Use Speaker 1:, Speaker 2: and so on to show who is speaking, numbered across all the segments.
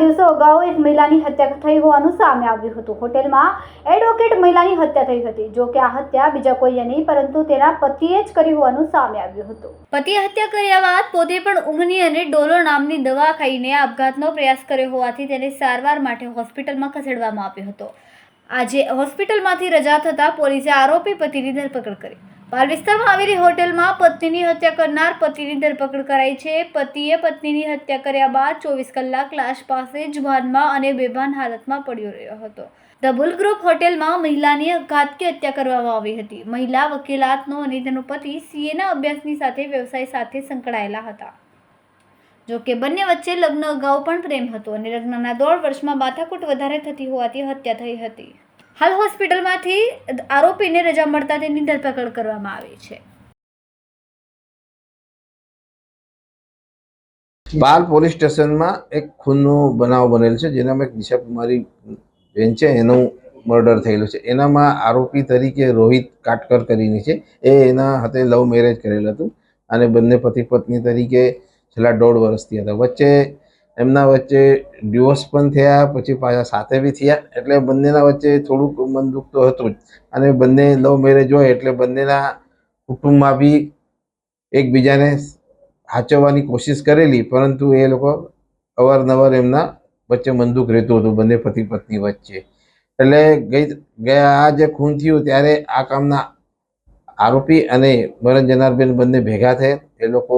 Speaker 1: દિવસો અગાઉ એક મહિલાની હત્યા થઈ હોવાનું સામે આવ્યું હતું. હોટેલમાં એડવોકેટ મહિલાની હત્યા થઈ હતી. જો કે આ હત્યા બીજા કોઈએ નહીં, પરંતુ તેના પતિએ જ કરી હોવાનું સામે આવ્યું હતું. પતિએ હત્યા કર્યા બાદ પોતે પણ ઊંઘની અને ડોલો નામની દવા ખાઈને આપઘાતનો પ્રયાસ કર્યો હોવાથી તેને સારવાર માટે હોસ્પિટલમાં ખસેડવામાં આવ્યો હતો. આજે હોસ્પિટલમાંથી રજા થતાં પોલીસે આરોપી પતિની ધરપકડ કરી. પાલ વિસ્તારમાં આવેલી હોટેલમાં પત્નીની હત્યા કરનાર પતિની ધરપકડ કરાઈ છે. પતિએ પત્નીની હત્યા કર્યા બાદ ચોવીસ કલાક લાશ પાસે જ ભાનમાં અને બેભાન હાલતમાં પડ્યો રહ્યો હતો. ધબુલ ગ્રુપ હોટેલમાં મહિલાની ઘાતકી હત્યા કરવામાં આવી હતી. મહિલા વકીલાતનો અને તેનો પતિ સીએના અભ્યાસની સાથે વ્યવસાય સાથે સંકળાયેલા હતા. જો કે બંને વચ્ચે લગ્ન અગાઉ પણ પ્રેમ હતો અને લગ્નના દોઢ વર્ષમાં માથાકૂટ વધારે થતી હોવાથી હત્યા થઈ હતી. હાલ હોસ્પિટલમાંથી આરોપીને રજા મળતા તેની ધરપકડ કરવામાં આવી છે.
Speaker 2: બાલ પોલીસ સ્ટેશનમાં એક ખૂનનો બનાવ બનેલ છે, જેનામાં એક દિશા કુમારી બેન છે, એનું મર્ડર થયેલું છે. એનામાં આરોપી તરીકે રોહિત કાટકર કરીને છે. એ એના હાથે લવ મેરેજ કરેલ હતું અને બંને પતિ પત્ની તરીકે છેલ્લા દોઢ વર્ષથી હતા. વચ્ચે એમના વચ્ચે ડિવોર્સ પણ થયા, પછી પાછા સાથે બી થયા. એટલે બંનેના વચ્ચે થોડુંક મન દુઃખ તો હતું જ. અને બંને લવ મેરેજ હોય એટલે બંનેના કુટુંબમાં બી એકબીજાને સાચવવાની કોશિશ કરેલી. પરંતુ એ લોકો અવારનવાર એમના વચ્ચે મંદુક રહેતું હતું, બંને પતિ પત્ની વચ્ચે. એટલે ગઈ ગયા આ જે ખૂન થયું ત્યારે આ કામના આરોપી અને મરણ જનારબેન બંને ભેગા થયા. એ લોકો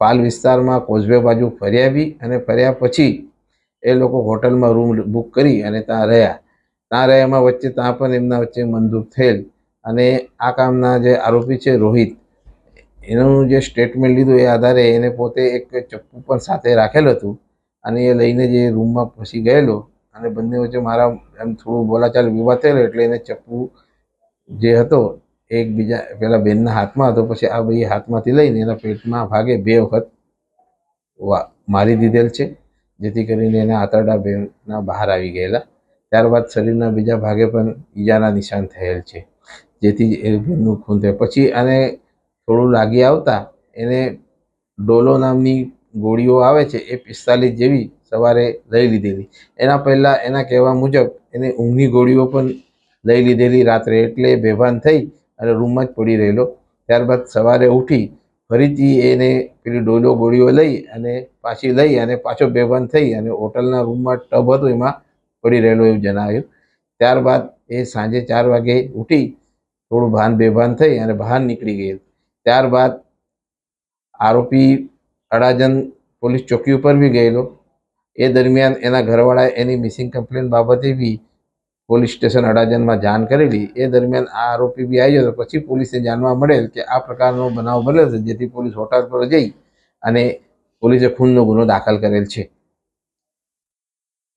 Speaker 2: પાલ વિસ્તારમાં કોઝવે બાજુ ફર્યા બી અને ફર્યા પછી એ લોકો હોટલમાં રૂમ બુક કરી અને ત્યાં રહ્યા. ત્યાં રહ્યામાં વચ્ચે ત્યાં પણ એમના વચ્ચે મંદુક થયેલ અને આ કામના જે આરોપી છે રોહિત, એનું જે સ્ટેટમેન્ટ લીધું એ આધારે એને પોતે એક ચપ્પુ પણ સાથે રાખેલ હતું અને એ લઈને જે રૂમમાં પછી ગયેલો અને બંને વચ્ચે મારા એમ થોડું બોલાચાલ વિવાદ થયેલો એટલે એને ચપ્પુ જે હતો એકબીજા, પેલા બેનના હાથમાં હતો, પછી આ ભાઈ હાથમાંથી લઈને એના પેટમાં ભાગે બે વખત. મારી દીધેલ છે, જેથી કરીને એના આંતરડા બેના બહાર આવી ગયેલા. ત્યારબાદ શરીરના બીજા ભાગે પણ ઈજાના નિશાન થયેલ છે, જેથી એ બેનનું ખૂન થયું. પછી આને થોડું લાગી આવતા એને ડોલો નામની ગોળીઓ આવે છે, એ પિસ્તાલીસ જેવી સવારે લઈ લીધેલી. એના પહેલાં એના કહેવા મુજબ એને ઊંઘની ગોળીઓ પણ લઈ લીધેલી રાત્રે, એટલે બેભાન થઈ અને રૂમમાં જ પડી રહેલો. ત્યારબાદ સવારે ઉઠી ફરીથી એને પેલી ડોલો ગોળીઓ લઈ અને પાછી લઈ અને પાછો બેભાન થઈ અને હોટલના રૂમમાં ટબ હતો એમાં પડી રહેલો એવું જણાવ્યું ત્યારબાદ એ સાંજે ચાર વાગે ઉઠી થોડું ભાન બેભાન થઈ અને બહાર નીકળી ગઈ. ત્યારબાદ આરોપી અડાજન પોલીસ ચોકી ઉપર બી ગયેલો. એ દરમિયાન એના ઘરવાળાએ એની મિસિંગ કમ્પ્લેન બાબતે બી પોલીસ સ્ટેશન અડાજનમાં જાણ કરેલી. એ દરમિયાન આ આરોપી બી આવ્યો હતો પછી પોલીસને જાણવા મળેલ કે આ પ્રકારનો બનાવ બનેલો છે, જેથી પોલીસ હોટલ પર જઈ અને પોલીસે ખૂનનો ગુનો દાખલ કરેલ છે.